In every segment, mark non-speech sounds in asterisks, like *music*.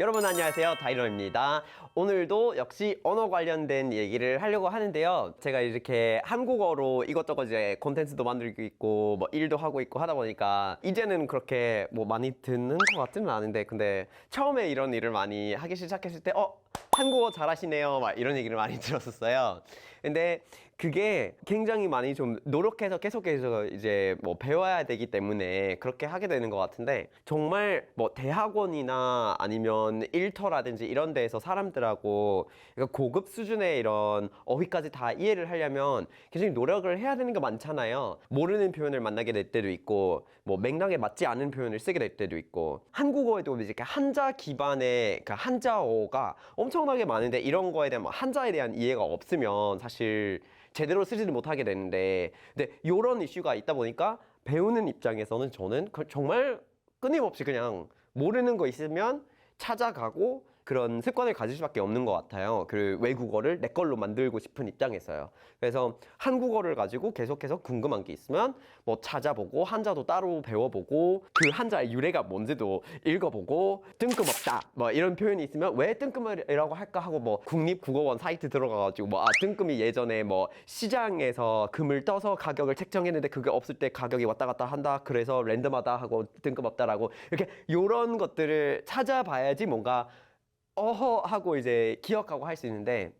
여러분 안녕하세요. 다이로입니다. 오늘도 역시 언어 관련된 얘기를 하려고 하는데요. 제가 이렇게 한국어로 이것저것 이제 콘텐츠도 만들고 있고 뭐 일도 하고 있고 하다 보니까 이제는 그렇게 뭐 많이 듣는 것 같지는 않은데 근데 처음에 이런 일을 많이 하기 시작했을 때 어? 한국어 잘하시네요 막 이런 얘기를 많이 *laughs* 들었었어요 근데 그게 굉장히 많이 좀 노력해서 계속해서 이제 뭐 배워야 되기 때문에 그렇게 하게 되는 것 같은데 정말 뭐 대학원이나 아니면 일터라든지 이런 데에서 사람들하고 그러니까 고급 수준의 이런 어휘까지 다 이해를 하려면 굉장히 노력을 해야 되는 게 많잖아요. 모르는 표현을 만나게 될 때도 있고 뭐 맥락에 맞지 않은 표현을 쓰게 될 때도 있고 한국어에도 이제 이렇게 한자 기반의 그 한자어가 엄청나게 많은데 이런 거에 대한 뭐 한자에 대한 이해가 없으면 사실 제대로 쓰지를 못하게 되는데 근데 이런 이슈가 있다 보니까 배우는 입장에서는 저는 그- 정말 끊임없이 그냥 모르는 거 있으면 찾아가고 그런 습관을 가질 수밖에 없는 것 같아요. 그 외국어를 내 걸로 만들고 싶은 입장에서요. 그래서 한국어를 가지고 계속해서 궁금한 게 있으면 뭐 찾아보고 한자도 따로 배워보고 그 한자의 유래가 뭔지도 읽어보고 뜬금없다 뭐 이런 표현이 있으면 왜 뜬금이라고 할까 하고 뭐 국립국어원 사이트 들어가가지고 뭐 아 뜬금이 예전에 뭐 시장에서 금을 떠서 가격을 책정했는데 그게 없을 때 가격이 왔다 갔다 한다 그래서 랜덤하다 하고 뜬금없다라고 이렇게 요런 것들을 찾아봐야지 뭔가 어허 하고 이제 기억하고 할 수 있는데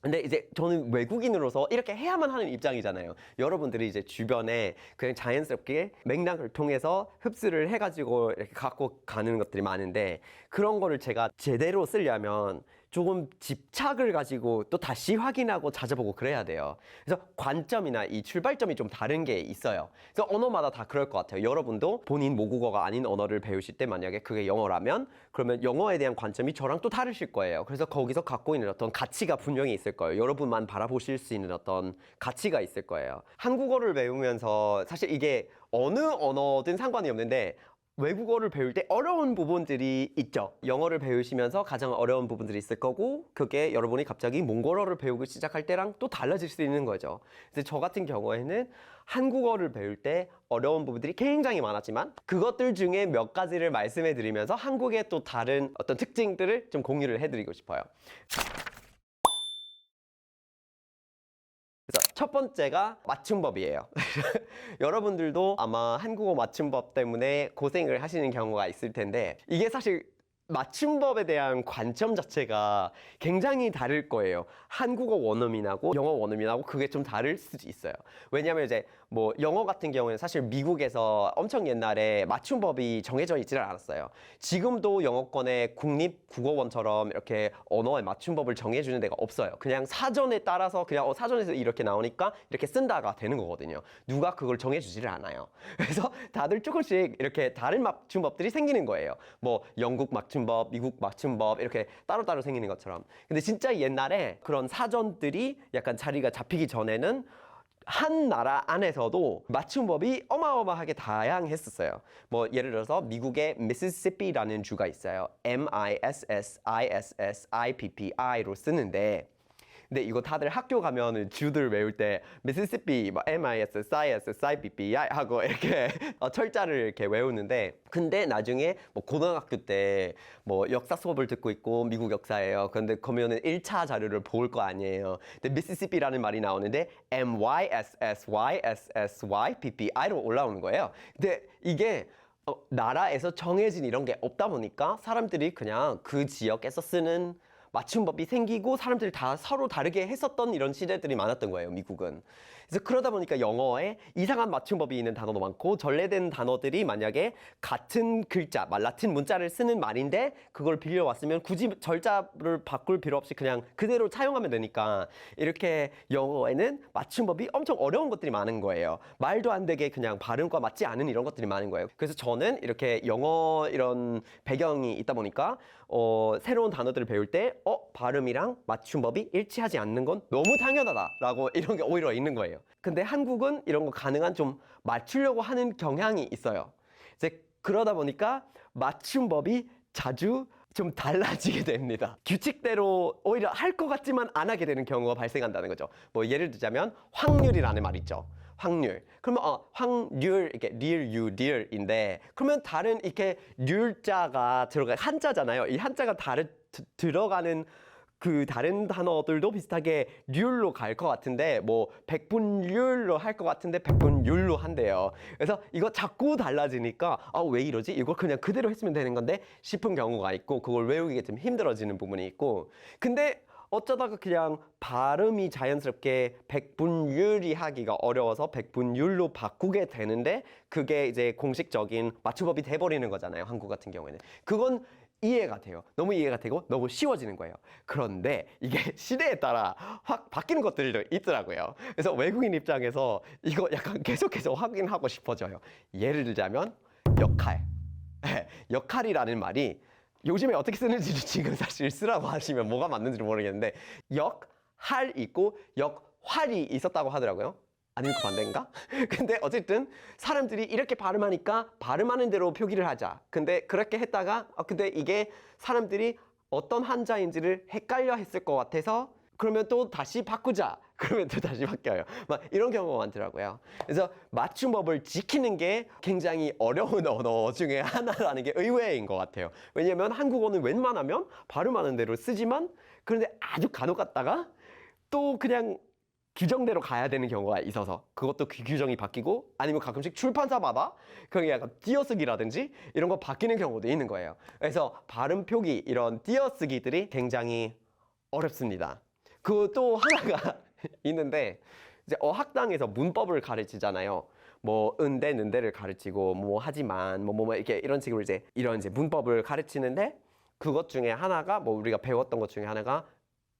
근데 이제 저는 외국인으로서 이렇게 해야만 하는 입장이잖아요. 여러분들이 이제 주변에 그냥 자연스럽게 맥락을 통해서 흡수를 해가지고 이렇게 갖고 가는 것들이 많은데 그런 거를 제가 제대로 쓰려면 조금 집착을 가지고 또 다시 확인하고 찾아보고 그래야 돼요. 그래서 관점이나 이 출발점이 좀 다른 게 있어요. 그래서 언어마다 다 그럴 것 같아요. 여러분도 본인 모국어가 아닌 언어를 배우실 때 만약에 그게 영어라면 그러면 영어에 대한 관점이 저랑 또 다르실 거예요. 그래서 거기서 갖고 있는 어떤 가치가 분명히 있을 거예요. 여러분만 바라보실 수 있는 어떤 가치가 있을 거예요. 한국어를 배우면서 사실 이게 어느 언어든 상관이 없는데 외국어를 배울 때 어려운 부분들이 있죠. 영어를 배우시면서 가장 어려운 부분들이 있을 거고, 그게 여러분이 갑자기 몽골어를 배우기 시작할 때랑 또 달라질 수 있는 거죠. 그래서 저 같은 경우에는 한국어를 배울 때 어려운 부분들이 굉장히 많았지만, 그것들 중에 몇 가지를 말씀해 드리면서 한국의 또 다른 어떤 특징들을 좀 공유를 해 드리고 싶어요. 그래서 첫 번째가 맞춤법이에요. *laughs* 여러분들도 아마 한국어 맞춤법 때문에 고생을 하시는 경우가 있을 텐데 이게 사실 맞춤법에 대한 관점 자체가 굉장히 다를 거예요. 한국어 원어민하고 영어 원어민하고 그게 좀 다를 수도 있어요. 왜냐하면 이제 뭐 영어 같은 경우는 사실 미국에서 엄청 옛날에 맞춤법이 정해져 있지는 않았어요. 지금도 영어권의 국립국어원처럼 이렇게 언어의 맞춤법을 정해주는 데가 없어요. 그냥 사전에 따라서 그냥 어, 사전에서 이렇게 나오니까 이렇게 쓴다가 되는 거거든요. 누가 그걸 정해주지를 않아요. *laughs* 그래서 다들 조금씩 이렇게 다른 맞춤법들이 생기는 거예요. 뭐 영국 맞춤 법, 미국 맞춤법 이렇게 따로따로 생기는 것처럼. 근데 진짜 옛날에 그런 사전들이 약간 자리가 잡히기 전에는 한 나라 안에서도 맞춤법이 어마어마하게 다양했었어요. 뭐 예를 들어서 미국의 미시시피라는 주가 있어요. M-I-S-S-I-S-S-I-P-P-I로 쓰는데 근데 이거 다들 학교 가면은 주들 외울 때 미시시피, 뭐 M-I-S-S-I-S-S-I-P-P-I 하고 이렇게 *laughs* 어, 철자를 이렇게 외우는데 근데 나중에 뭐 고등학교 때 뭐 역사 수업을 듣고 있고 미국 역사예요. 근데 그러면은 1차 자료를 볼 거 아니에요. 근데 미시시피라는 말이 나오는데 M-Y-S-S-Y-S-S-Y-P-P-I로 올라오는 거예요. 근데 이게 어, 나라에서 정해진 이런 게 없다 보니까 사람들이 그냥 그 지역에서 쓰는 맞춤법이 생기고 사람들이 다 서로 다르게 했었던 이런 시대들이 많았던 거예요, 미국은. 그래서 그러다 보니까 영어에 이상한 맞춤법이 있는 단어도 많고 전래된 단어들이 만약에 같은 글자, 말 라틴 문자를 쓰는 말인데 그걸 빌려왔으면 굳이 절자를 바꿀 필요 없이 그냥 그대로 차용하면 되니까 이렇게 영어에는 맞춤법이 엄청 어려운 것들이 많은 거예요. 말도 안 되게 그냥 발음과 맞지 않은 이런 것들이 많은 거예요. 그래서 저는 이렇게 영어 이런 배경이 있다 보니까 어, 새로운 단어들을 배울 때 어, 발음이랑 맞춤법이 일치하지 않는 건 너무 당연하다라고 이런 게 오히려 있는 거예요. 근데 한국은 이런 거 가능한 좀 맞추려고 하는 경향이 있어요. 이제 그러다 보니까 맞춤법이 자주 좀 달라지게 됩니다. 규칙대로 오히려 할 것 같지만 안 하게 되는 경우가 발생한다는 거죠. 뭐 예를 들자면 확률이라는 말 있죠. 확률. 그러면 어, 확률 이게 리을 유 리을인데 그러면 다른 이렇게 률자가 들어가 한자잖아요. 이 한자가 다른 드- 들어가는 그 다른 단어들도 비슷하게 률로 갈 것 같은데 뭐 백분율로 할 것 같은데 백분율로 한대요. 그래서 이거 자꾸 달라지니까 아 왜 이러지? 이걸 그냥 그대로 했으면 되는 건데 싶은 경우가 있고 그걸 외우기가 좀 힘들어지는 부분이 있고 근데 어쩌다가 그냥 발음이 자연스럽게 백분율이 하기가 어려워서 백분율로 바꾸게 되는데 그게 이제 공식적인 맞춤법이 돼버리는 거잖아요. 한국 같은 경우에는 그건 이해가 돼요. 너무 이해가 되고 너무 쉬워지는 거예요. 그런데 이게 *laughs* 시대에 따라 확 바뀌는 것들도 있더라고요. 그래서 외국인 입장에서 이거 약간 계속해서 확인하고 싶어져요. 예를 들자면 역할. 예, 역할이라는 말이 요즘에 어떻게 쓰는지 지금 *laughs* 사실 쓰라고 하시면 뭐가 맞는지 모르겠는데 역할 있고 역활이 있었다고 하더라고요. 아니면 그 반대인가? *laughs* 근데 어쨌든 사람들이 이렇게 발음하니까 발음하는 대로 표기를 하자. 근데 그렇게 했다가 아, 근데 이게 사람들이 어떤 한자인지를 헷갈려 했을 것 같아서 그러면 또 다시 바꾸자. *laughs* 그러면 또 다시 바뀌어요. 막 이런 경우가 많더라고요. 그래서 맞춤법을 지키는 게 굉장히 어려운 *laughs* 언어 중에 하나라는 게 의외인 것 같아요. 왜냐면 한국어는 웬만하면 발음하는 대로 쓰지만 그런데 아주 간혹 갔다가 또 그냥 규정대로 가야 되는 경우가 있어서 그것도 그 규정이 바뀌고 아니면 가끔씩 출판사마다 그게 약간 띄어쓰기라든지 이런 거 바뀌는 경우도 있는 거예요. 그래서 발음 표기 이런 띄어쓰기들이 굉장히 어렵습니다. 그또 하나가 *laughs* 있는데 이제 어학당에서 문법을 가르치잖아요. 뭐 은대 는대를 가르치고 뭐 하지만 뭐뭐 이렇게 이런 식으로 이제 이런 이제 문법을 가르치는데 그것 중에 하나가 뭐 우리가 배웠던 것 중에 하나가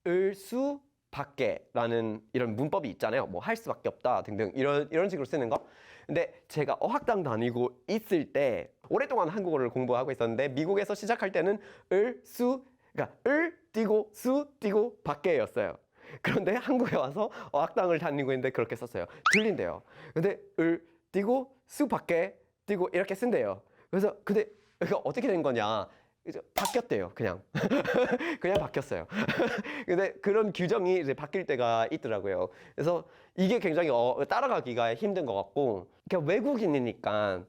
을수 밖에라는 이런 문법이 있잖아요. 뭐 할 수밖에 없다 등등 이런 이런 식으로 쓰는 거. 근데 제가 어학당 다니고 있을 때 오랫동안 한국어를 공부하고 있었는데 미국에서 시작할 때는 을, 수, 그러니까 을 띄고 수 띄고 밖에였어요. 그런데 한국에 와서 어학당을 다니고 있는데 그렇게 썼어요. 들린대요. 근데 을 띄고 수 밖에 띄고 이렇게 쓴대요. 그래서 근데 이거 어떻게 된 거냐? 이제 바뀌었대요. 그냥 *laughs* 그냥 바뀌었어요. *laughs* 근데 그런 규정이 이제 바뀔 때가 있더라고요. 그래서 이게 굉장히 어, 따라가기가 힘든 것 같고, 그러니까 외국인이니까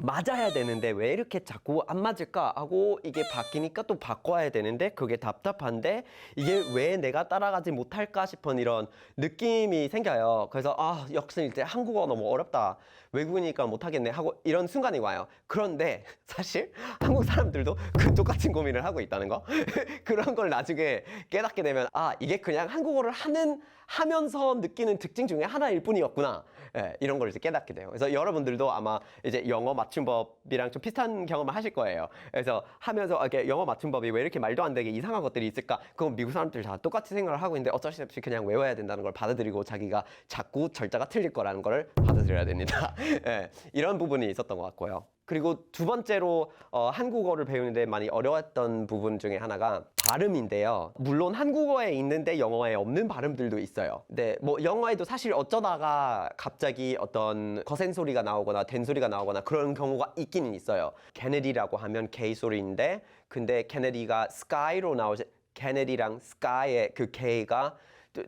맞아야 되는데 왜 이렇게 자꾸 안 맞을까 하고 이게 바뀌니까 또 바꿔야 되는데 그게 답답한데 이게 왜 내가 따라가지 못할까 싶은 이런 느낌이 생겨요. 그래서 아 역시 이제 한국어 너무 어렵다. 외국이니까 못하겠네 하고 이런 순간이 와요. 그런데 *laughs* 사실 한국 사람들도 그 똑같은 고민을 하고 있다는 거 *laughs* 그런 걸 나중에 깨닫게 되면 아 이게 그냥 한국어를 하는 하면서 느끼는 특징 중에 하나일 뿐이었구나 예, 이런 걸 이제 깨닫게 돼요. 그래서 여러분들도 아마 이제 영어 맞춤법이랑 좀 비슷한 경험을 하실 거예요. 그래서 하면서 아, 이렇게 영어 맞춤법이 왜 이렇게 말도 안 되게 이상한 것들이 있을까? 그건 미국 사람들 다 똑같이 생각을 하고 있는데 어쩔 수 없이 그냥 외워야 된다는 걸 받아들이고 자기가 자꾸 절자가 틀릴 거라는 걸 받아들여야 됩니다. *laughs* 예, 이런 부분이 있었던 것 같고요. 그리고 두 번째로 어, 한국어를 배우는데 많이 어려웠던 부분 중에 하나가 발음인데요. 물론 한국어에 있는데 영어에 없는 발음들도 있어요. 근데 뭐 영어에도 사실 어쩌다가 갑자기 어떤 거센 소리가 나오거나 된 소리가 나오거나 그런 경우가 있기는 있어요. 케네디라고 하면 K 소리인데 근데 케네디가 스카이로 나오지 케네디랑 스카이의 그 K가 또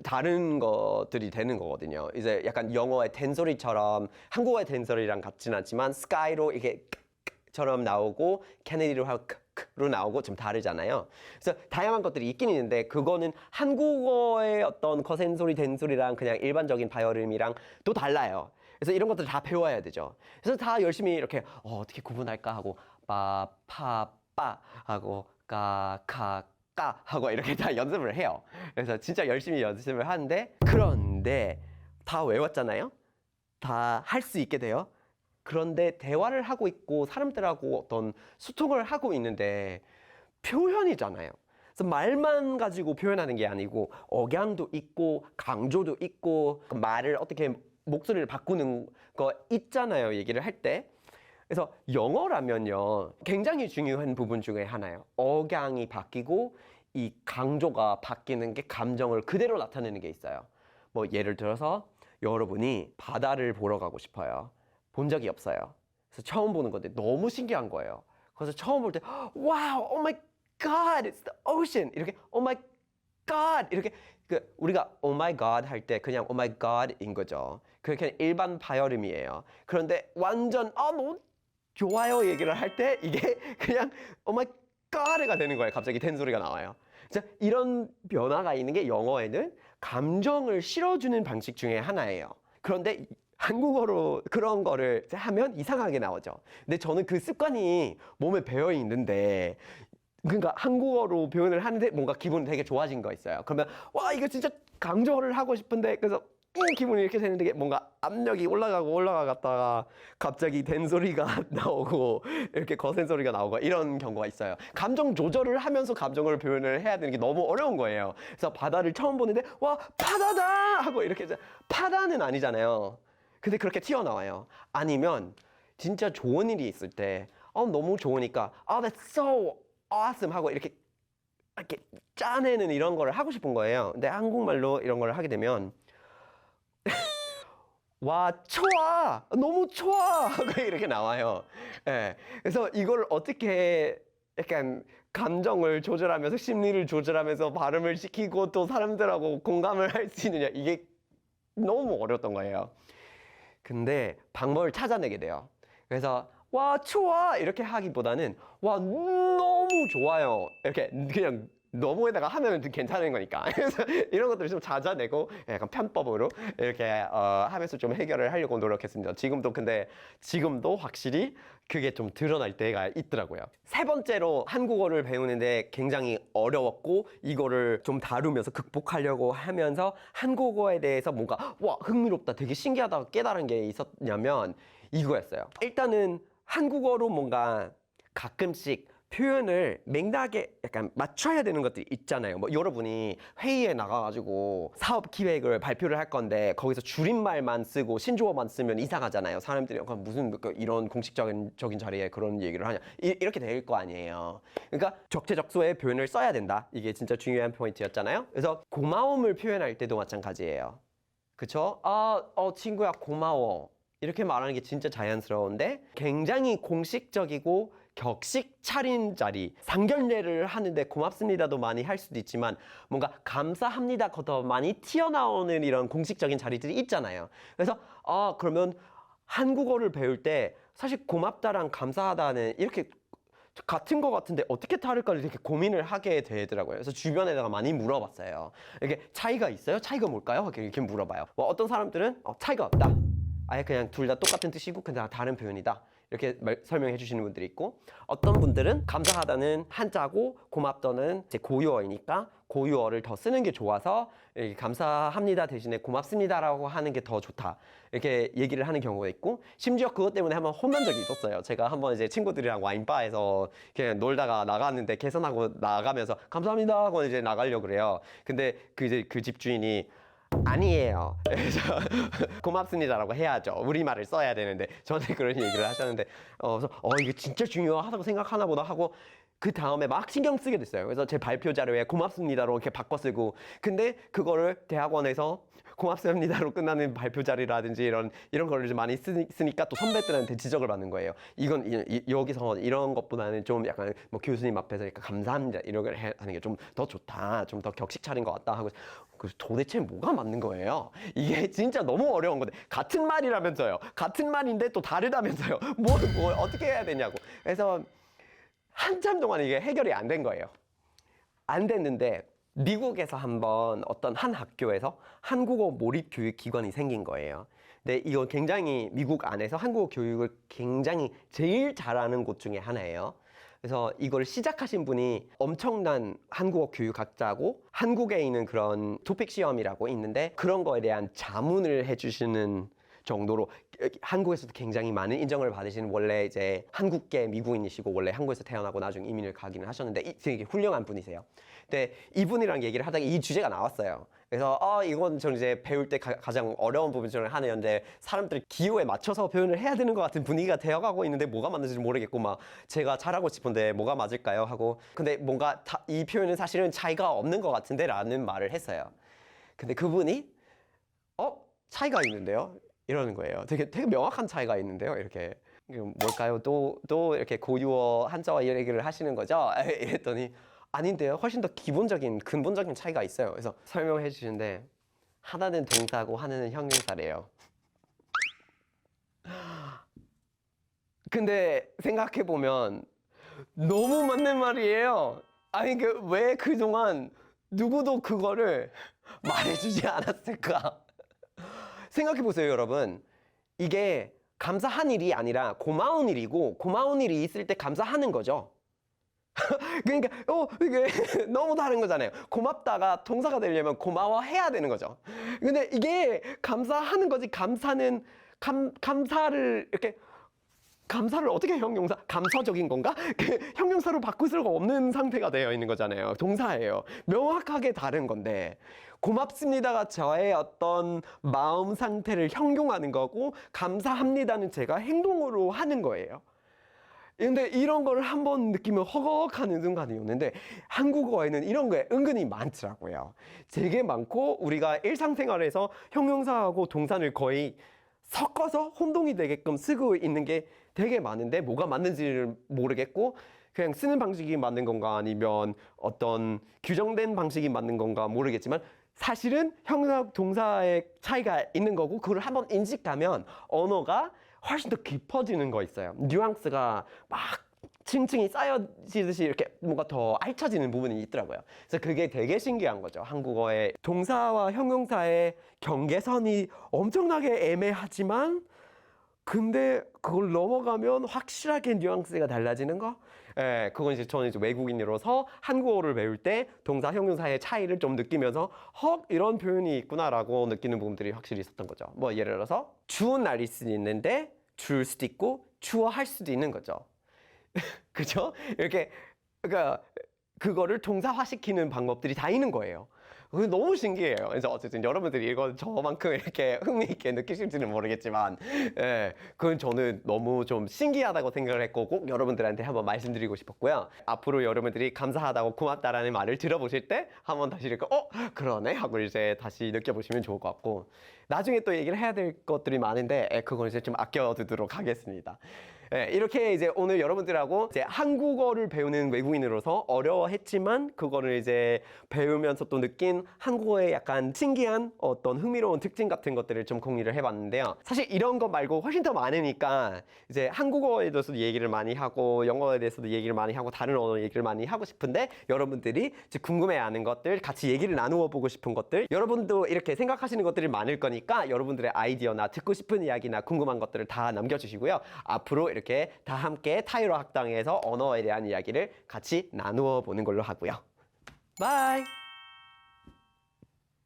다른 것들이 되는 거거든요. 이제 약간 영어의 된소리처럼 한국어의 된소리랑 같지는 않지만 스카이로 이게 처럼 나오고 케네디로 하고 로 나오고 좀 다르잖아요. 그래서 다양한 것들이 있긴 있는데 그거는 한국어의 어떤 거센 소리, 된 소리랑 그냥 일반적인 바이올음이랑 또 달라요. 그래서 이런 것들 다 배워야 되죠. 그래서 다 열심히 이렇게 어, 어떻게 구분할까 하고 빠, 파, 빠 하고 까, 카, 까 하고 이렇게 다 연습을 해요. 그래서 진짜 열심히 연습을 하는데 그런데 다 외웠잖아요. 다 할 수 있게 돼요. 그런데 대화를 하고 있고 사람들하고 어떤 소통을 하고 있는데 표현이잖아요. 그래서 말만 가지고 표현하는 게 아니고 억양도 있고 강조도 있고 말을 어떻게 목소리를 바꾸는 거 있잖아요. 얘기를 할 때. 그래서 영어라면요. 굉장히 중요한 부분 중에 하나예요. 억양이 바뀌고 이 강조가 바뀌는 게 감정을 그대로 나타내는 게 있어요. 뭐 예를 들어서 여러분이 바다를 보러 가고 싶어요. 본 적이 없어요. 그래서 처음 보는 건데 너무 신기한 거예요. 그래서 처음 볼 때 와우, oh my god, it's the ocean 이렇게 oh my god 이렇게 그 우리가 oh my god 할 때 그냥 oh my god인 거죠. 그게 그냥 일반 발음이에요. 그런데 완전 아 너무 좋아요 얘기를 할 때 이게 *laughs* 그냥 my god가 되는 거예요. 갑자기 된 소리가 나와요. 자, 이런 변화가 있는 게 영어에는 감정을 실어주는 방식 중에 하나예요. 그런데 한국어로 그런 거를 하면 이상하게 나오죠. 근데 저는 그 습관이 몸에 배어 있는데 그러니까 한국어로 표현을 하는데 뭔가 기분이 되게 좋아진 거 있어요. 그러면 와 이거 진짜 강조를 하고 싶은데 그래서 음, 기분이 이렇게 되는데 뭔가 압력이 올라가고 올라갔다가 갑자기 된 소리가 *laughs* 나오고 이렇게 거센 소리가 나오고 이런 경우가 있어요. 감정 조절을 하면서 감정을 표현을 해야 되는 게 너무 어려운 거예요. 그래서 바다를 처음 보는데 와 바다다 하고 이렇게 바다는 아니잖아요. 근데 그렇게 튀어나와요. 아니면 진짜 좋은 일이 있을 때 어, 너무 좋으니까 아 that's so awesome 하고 이렇게 이렇게 짜내는 이런 거를 하고 싶은 거예요. 근데 한국말로 이런 걸 하게 되면 와 좋아 너무 하고 *laughs* 이렇게 나와요. 예. 그래서 이걸 어떻게 약간 감정을 조절하면서 심리를 조절하면서 발음을 시키고 또 사람들하고 공감을 할 수 있느냐 이게 너무 어려웠던 거예요. 근데 방법을 찾아내게 돼요. 그래서 와 좋아 이렇게 하기보다는 와 너무 좋아요 이렇게 그냥 너무에다가 하면 괜찮은 거니까 *laughs* 그래서 이런 것들을 좀 찾아내고 약간 편법으로 이렇게 어, 하면서 좀 해결을 하려고 노력했습니다. 지금도 근데 지금도 확실히 그게 좀 드러날 때가 있더라고요. 세 번째로 한국어를 배우는데 굉장히 어려웠고 이거를 좀 다루면서 극복하려고 하면서 한국어에 대해서 뭔가 와 흥미롭다 되게 신기하다 깨달은 게 있었냐면 이거였어요. 일단은 한국어로 뭔가 가끔씩 표현을 맥락에 약간 맞춰야 되는 것들이 있잖아요. 뭐 여러분이 회의에 나가가지고 사업 기획을 발표를 할 건데 거기서 줄임말만 쓰고 신조어만 쓰면 이상하잖아요. 사람들이 약간 무슨 그 이런 공식적인 적인 자리에 그런 얘기를 하냐 이, 이렇게 될 거 아니에요. 그러니까 적재적소의 표현을 써야 된다. 이게 진짜 중요한 포인트였잖아요. 그래서 고마움을 표현할 때도 마찬가지예요. 그쵸? 아, 어, 친구야, 고마워. 이렇게 말하는 게 진짜 자연스러운데 굉장히 공식적이고 격식 차린 자리 상견례를 하는데 고맙습니다도 많이 할 수도 있지만 뭔가 감사합니다가 더 많이 튀어나오는 이런 공식적인 자리들이 있잖아요. 그래서 아 그러면 한국어를 배울 때 사실 고맙다랑 감사하다는 이렇게 같은 거 같은데 어떻게 다를까를 이렇게 고민을 하게 되더라고요. 그래서 주변에다가 많이 물어봤어요. 이게 차이가 있어요? 차이가 뭘까요? 이렇게 이렇게 물어봐요. 뭐 어떤 사람들은 어, 차이가 없다. 아예 그냥 둘 다 똑같은 뜻이고 그냥 다른 표현이다. 이렇게 말- 설명해 주시는 분들이 있고 어떤 분들은 감사하다는 한자고 고맙다는 이제 고유어이니까 고유어를 더 쓰는 게 좋아서 이렇게 감사합니다 대신에 고맙습니다라고 하는 게 더 좋다. 이렇게 얘기를 하는 경우가 있고 심지어 그것 때문에 한번 혼난 적이 있었어요. 제가 한번 이제 친구들이랑 와인바에서 그냥 놀다가 나갔는데 계산하고 나가면서 감사합니다 하고 이제 나가려고 그래요. 근데 그 이제 그 집주인이 아니에요. 그래서 *laughs* 고맙습니다라고 해야죠. 우리말을 써야 되는데 저한테 그런 얘기를 하셨는데 어, 그래서 어 이게 진짜 중요하다고 생각하나 보다 하고 그 다음에 막 신경 쓰게 됐어요. 그래서 제 발표 자료에 고맙습니다로 이렇게 바꿔 쓰고 근데 그거를 대학원에서 고맙습니다로 끝나는 발표 자리라든지 이런 이런 거를 좀 많이 쓰니, 쓰니까 또 선배들한테 지적을 받는 거예요. 이건 이, 이- 여기서 이런 것보다는 좀 약간 뭐 교수님 앞에서 이렇게 감사합니다 이런 걸 해- 하는 게 좀 더 좋다, 좀 더 격식 차린 것 같다 하고 그 도대체 뭐가 맞는 거예요? 이게 진짜 너무 어려운 건데 같은 말이라면서요. 같은 말인데 또 다르다면서요. *laughs* 뭘, 뭘 어떻게 해야 되냐고. 그래서 한참 동안 이게 해결이 안 된 거예요. 안 됐는데 미국에서 한번 어떤 한 학교에서 한국어 몰입 교육 기관이 생긴 거예요. 근데 이거 굉장히 미국 안에서 한국어 교육을 굉장히 제일 잘하는 곳 중에 하나예요. 그래서 이걸 시작하신 분이 엄청난 한국어 교육학자고 한국에 있는 그런 토픽 시험이라고 있는데 그런 거에 대한 자문을 해주시는 정도로 한국에서도 굉장히 많은 인정을 받으시는 원래 이제 한국계 미국인이시고 원래 한국에서 태어나고 나중에 이민을 가기는 하셨는데 이- 되게 훌륭한 분이세요. 근데 이분이랑 얘기를 하다가 이 주제가 나왔어요. 그래서 어 이건 저는 이제 배울 때 가, 장 어려운 부분 중에 하나였는데 사람들이 기호에 맞춰서 표현을 해야 되는 것 같은 분위기가 되어가고 있는데 뭐가 맞는지 모르겠고 막 제가 잘하고 싶은데 뭐가 맞을까요 하고 근데 뭔가 다- 이 표현은 사실은 차이가 없는 것 같은데 라는 말을 했어요. 근데 그분이 어 차이가 있는데요 이러는 거예요. 되게 되게 명확한 차이가 있는데요 이렇게 뭘까요? 또 또 이렇게 고유어 한자어 이 얘기를 하시는 거죠? *laughs* 이랬더니 아닌데요. 훨씬 더 기본적인 근본적인 차이가 있어요. 그래서 설명해 주시는데 하나는 동사고 하나는 형용사래요. 근데 생각해 보면 너무 맞는 말이에요. 아니 그 왜 그동안 누구도 그거를 말해주지 않았을까? 생각해 보세요, 여러분. 이게 감사한 일이 아니라 고마운 일이고 고마운 일이 있을 때 감사하는 거죠. *laughs* 그러니까 어 이게 *laughs* 너무 다른 거잖아요. 고맙다가 동사가 되려면 고마워해야 되는 거죠. 근데 이게 감사하는 거지 감사는 감 감사를 이렇게 감사를 어떻게 형용사 감사적인 건가? *laughs* 그 형용사로 바꿀 수가 없는 상태가 되어 있는 거잖아요. 동사예요. 명확하게 다른 건데 고맙습니다가 저의 어떤 마음 상태를 형용하는 거고 감사합니다는 제가 행동으로 하는 거예요. 근데 이런 거를 한번 느끼면 허걱하는 순간이 오는데 한국어에는 이런 게 은근히 많더라고요. 되게 많고 우리가 일상생활에서 형용사하고 동사를 거의 섞어서 혼동이 되게끔 쓰고 있는 게 되게 많은데 뭐가 맞는지를 모르겠고 그냥 쓰는 방식이 맞는 건가 아니면 어떤 규정된 방식이 맞는 건가 모르겠지만 사실은 형사 동사의 차이가 있는 거고 그걸 한번 인식하면 언어가 훨씬 더 깊어지는 거 있어요. 뉘앙스가 막 층층이 쌓여지듯이 이렇게 뭔가 더 알차지는 부분이 있더라고요. 그래서 그게 되게 신기한 거죠. 한국어의 동사와 형용사의 경계선이 엄청나게 애매하지만 근데 그걸 넘어가면 확실하게 뉘앙스가 달라지는 거? 예, 그건 이제 저는 이제 외국인으로서 한국어를 배울 때 동사 형용사의 차이를 좀 느끼면서 헉 이런 표현이 있구나라고 느끼는 부분들이 확실히 있었던 거죠. 뭐 예를 들어서 추운 날일 수도 있는데 추울 수도 있고 추워 할 수도 있는 거죠. *laughs* 그죠? 이렇게 그러니까 그거를 동사화시키는 방법들이 다 있는 거예요. 너무 신기해요. 그래서 어쨌든 여러분들이 이거 저만큼 이렇게 흥미있게 느끼실지는 모르겠지만, 예, 그건 저는 너무 좀 신기하다고 생각을 했고, 꼭 여러분들한테 한번 말씀드리고 싶었고요. 앞으로 여러분들이 감사하다고 고맙다라는 말을 들어보실 때, 한번 다시 이렇게, 어? 그러네? 하고 이제 다시 느껴보시면 좋을 것 같고, 나중에 또 얘기를 해야 될 것들이 많은데, 예, 그건 이제 좀 아껴두도록 하겠습니다. 예, 이렇게 이제 오늘 여러분들하고 이제 한국어를 배우는 외국인으로서 어려워했지만 그거를 이제 배우면서 또 느낀 한국어의 약간 신기한 어떤 흥미로운 특징 같은 것들을 좀 공유를 해봤는데요. 사실 이런 거 말고 훨씬 더 많으니까 이제 한국어에 대해서도 얘기를 많이 하고 영어에 대해서도 얘기를 많이 하고 다른 언어 얘기를 많이 하고 싶은데 여러분들이 궁금해하는 것들 같이 얘기를 나누어 보고 싶은 것들 여러분도 이렇게 생각하시는 것들이 많을 거니까 여러분들의 아이디어나 듣고 싶은 이야기나 궁금한 것들을 다 남겨주시고요. 앞으로 이렇게 다 함께 타이로 학당에서 언어에 대한 이야기를 같이 나누어 보는 걸로 하고요. 바이!